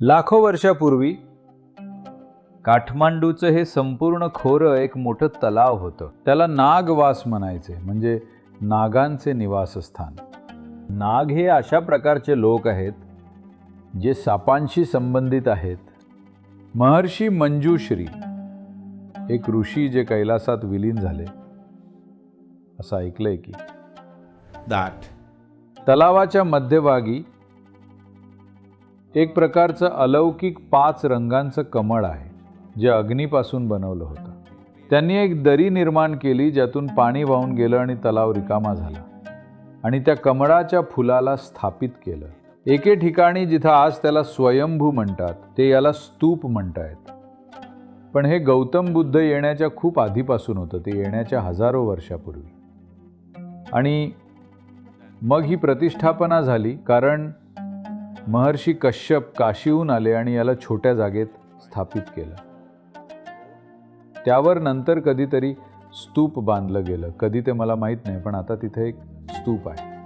लाखो वर्षापूर्वी काठमांडूचं हे संपूर्ण खोरं एक मोठं तलाव होतं. त्याला नागवास म्हणायचे म्हणजे नागांचे निवासस्थान. नाग हे अशा प्रकारचे लोक आहेत जे सापांशी संबंधित आहेत. महर्षी मंजूश्री एक ऋषी जे कैलासात विलीन झाले. असं ऐकलंय की. that तलावाच्या मध्यभागी एक प्रकारचं अलौकिक पाच रंगांचं कमळ आहे जे अग्नीपासून बनवलं होतं. त्यांनी एक दरी निर्माण केली ज्यातून पाणी वाहून गेलं आणि तलाव रिकामा झाला. आणि त्या कमळाच्या फुलाला स्थापित केलं. एके ठिकाणी जिथं आज त्याला स्वयंभू म्हणतात ते याला स्तूप म्हणतायत. पण हे गौतम बुद्ध येण्याच्या खूप आधीपासून होतं ते येण्याच्या हजारो वर्षापूर्वी. आणि मग ही प्रतिष्ठापना झाली कारण महर्षी कश्यप काशीहून आले आणि याला छोट्या जागेत स्थापित केलं. त्यावर नंतर कधीतरी स्तूप बांधलं गेलं. कधी ते मला माहीत नाही पण आता तिथे एक स्तूप आहे.